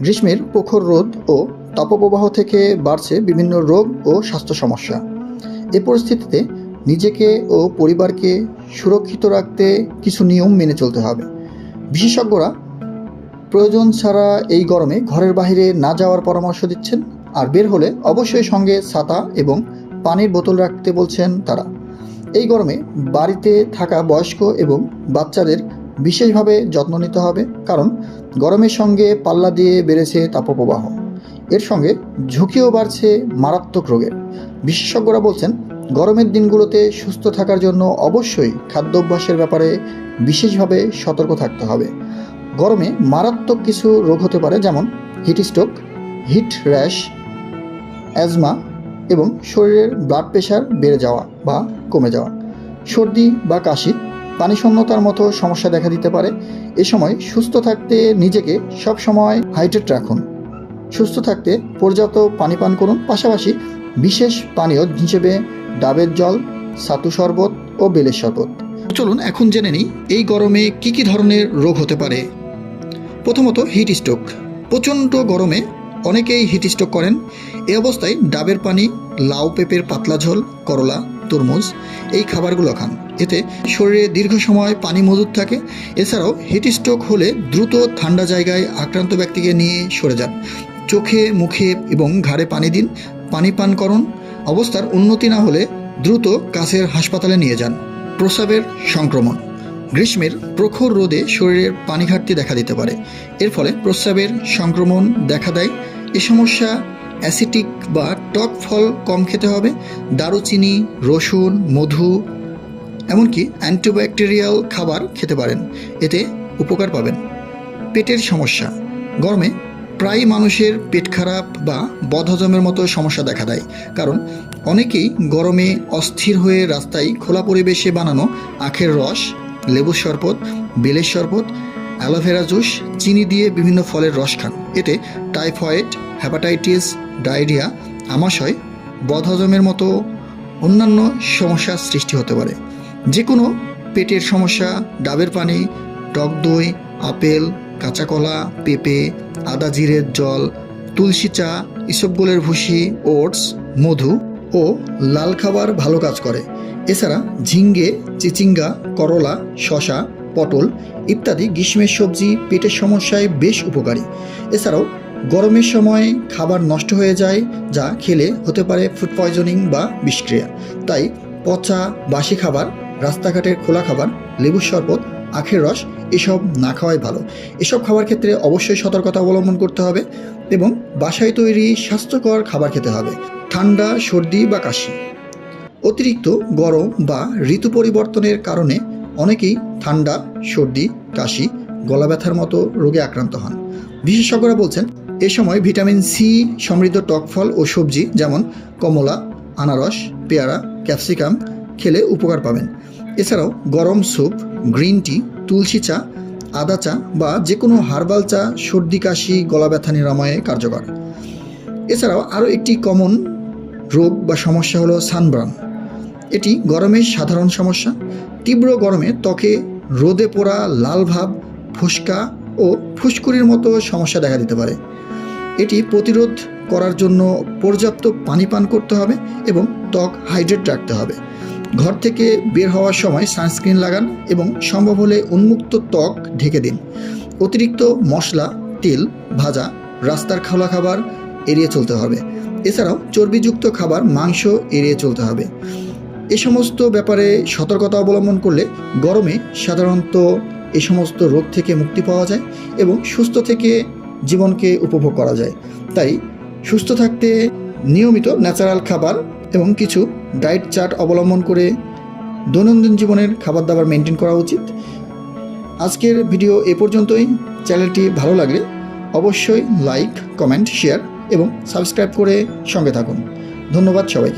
গ্রীষ্মের প্রখর রোদ ও তাপপ্রবাহ থেকে বাড়ছে বিভিন্ন রোগ ও স্বাস্থ্য সমস্যা। এ পরিস্থিতিতে নিজেকে ও পরিবারকে সুরক্ষিত রাখতে কিছু নিয়ম মেনে চলতে হবে। বিশেষজ্ঞরা প্রয়োজন ছাড়া এই গরমে ঘরের বাইরে না যাওয়ার পরামর্শ দিচ্ছেন আর বের হলে অবশ্যই সঙ্গে ছাতা এবং পানির বোতল রাখতে বলছেন তারা। এই গরমে বাড়িতে থাকা বয়স্ক এবং বাচ্চাদের বিশেষভাবে যত্ন নিতে হবে, কারণ গরমের সঙ্গে পাল্লা দিয়ে বেড়েছে তাপপ্রবাহ। এর সঙ্গে ঝুঁকিও বাড়ছে মারাত্মক রোগের। বিশেষজ্ঞরা বলছেন, গরমের দিনগুলোতে সুস্থ থাকার জন্য অবশ্যই খাদ্যাভ্যাসের ব্যাপারে বিশেষভাবে সতর্ক থাকতে হবে। গরমে মারাত্মক কিছু রোগ হতে পারে, যেমন heat stroke heat rash asthma এবং শরীরের ব্লাড প্রেশার বেড়ে যাওয়া বা কমে যাওয়া। সর্দি বা কাশি পানিশূন্যতার মতো সমস্যা দেখা দিতে পারে। এ সময় সুস্থ থাকতে নিজেকে সব সময় হাইড্রেট রাখুন। সুস্থ থাকতে পর্যাপ্ত পানি পান করুন। পাশাপাশি বিশেষ পানীয় হিসেবে ডাবের জল সাতু শরবত ও বেলের শরবত। চলুন এখন জেনে নিই এই গরমে কি কি ধরনের রোগ হতে পারে। প্রথমত হিট স্ট্রোক প্রচণ্ড গরমে অনেকেই হিট স্ট্রোক করেন। এ অবস্থায় ডাবের পানি, লাউ পেঁপের পাতলা ঝোল, করলা তরমুজ এই খাবারগুলো খান। এতে শরীরে দীর্ঘ সময় পানি মজুদ থাকে। এছাড়াও হিট স্ট্রোক হলে দ্রুত ঠান্ডা জায়গায় আক্রান্ত ব্যক্তিকে নিয়ে সরে যান। চোখে, মুখে এবং ঘাড়ে পানি দিন। পানি পান করুন। অবস্থার উন্নতি না হলে দ্রুত কাছের হাসপাতালে নিয়ে যান। প্রস্রাবের সংক্রমণ। গ্রীষ্মের প্রখর রোদে শরীরের পানি ঘাটতি দেখা দিতে পারে। এর ফলে প্রস্রাবের সংক্রমণ দেখা দেয়। এ সমস্যা অ্যাসিটিক বা টক ফল কম খেতে হবে, দারুচিনি, রসুন, মধু, এমনকি অ্যান্টিব্যাকটেরিয়াল খাবার খেতে পারেন। এতে উপকার পাবেন। পেটের সমস্যা। গরমে প্রায় মানুষের পেট খারাপ বা বদহজমের মতো সমস্যা দেখা দেয়, কারণ অনেকেই গরমে অস্থির হয়ে রাস্তায় খোলা পরিবেশে বানানো আখের রস লেবুর শরবত, বেলের শরবত, অ্যালোভেরা জুস, চিনি দিয়ে বিভিন্ন ফলের রস খান। এতে টাইফয়েড হ্যাপাটাইটিস ডায়রিয়া আমাশয়, বদহজমের মতো অন্যান্য সমস্যার সৃষ্টি হতে পারে। যে কোনো পেটের সমস্যা, ডাবের পানি, টক দই, আপেল কাঁচা কলা পেঁপে, আদা জিরের জল, তুলসী চা ইসবগোলের ভুসি, ওটস, মধু ও লাল খাবার ভালো কাজ করে। এছাড়া ঝিঙ্গে, চিচিঙ্গা, করলা শশা পটল ইত্যাদি গ্রীষ্মের সবজি পেটের সমস্যায় বেশ উপকারী। এছাড়াও গরমের সময় খাবার নষ্ট হয়ে যায়, যা খেলে হতে পারে ফুড পয়জনিং বা বিষক্রিয়া। তাই পচা, বাসি খাবার, রাস্তাঘাটের খোলা খাবার, লেবুর শরবত, আখের রস, এসব না খাওয়াই ভালো। এসব খাবার ক্ষেত্রে অবশ্যই সতর্কতা অবলম্বন করতে হবে এবং বাসায় তৈরি স্বাস্থ্যকর খাবার খেতে হবে। ঠান্ডা, সর্দি বা কাশি। অতিরিক্ত গরম বা ঋতু পরিবর্তনের কারণে অনেকেই ঠান্ডা, সর্দি, কাশি গলা ব্যথার মতো রোগে আক্রান্ত হন। বিশেষজ্ঞরা বলছেন এ সময় ভিটামিন সি সমৃদ্ধ টক ফল ও সবজি যেমন কমলা, আনারস, পেয়ারা, ক্যাপসিকাম খেলে উপকার পাবেন। এছাড়াও গরম স্যুপ, গ্রিন টি, তুলসী চা, আদা চা বা যে কোনো হার্বাল চা, সর্দি, কাশি, গলা ব্যথা নিরাময়ে কার্যকর। এছাড়াও আরও একটি কমন রোগ বা সমস্যা হলো সানবার্ন। এটি গরমের সাধারণ সমস্যা। তীব্র গরমে ত্বকে রোদে পোড়া লাল ভাব, ফুসকা ও ফুসকুড়ির মতো সমস্যা দেখা দিতে পারে। এটি প্রতিরোধ করার জন্য পর্যাপ্ত পানি পান করতে হবে এবং ত্বক হাইড্রেট রাখতে হবে। ঘর থেকে বের হওয়ার সময় সানস্ক্রিন লাগান এবং সম্ভব হলে উন্মুক্ত ত্বক ঢেকে দিন। অতিরিক্ত মশলা, তেল, ভাজা, রাস্তার খাওয়া খাবার এড়িয়ে চলতে হবে। এছাড়াও চর্বিযুক্ত খাবার, মাংস এড়িয়ে চলতে হবে। এ সমস্ত ব্যাপারে সতর্কতা অবলম্বন করলে গরমে সাধারণত এ সমস্ত রোগ থেকে মুক্তি পাওয়া যায় এবং সুস্থ থেকে জীবনকে উপভোগ করা যায়। তাই সুস্থ থাকতে নিয়মিত ন্যাচারাল খাবার এবং কিছু ডায়েট চার্ট অবলম্বন করে দৈনন্দিন জীবনের খাবার দাবার মেনটেন করা উচিত। আজকের ভিডিও এ পর্যন্তই। চ্যানেলটি ভালো লাগলে অবশ্যই লাইক, কমেন্ট, শেয়ার এবং সাবস্ক্রাইব করে সঙ্গে থাকুন। ধন্যবাদ সবাইকে।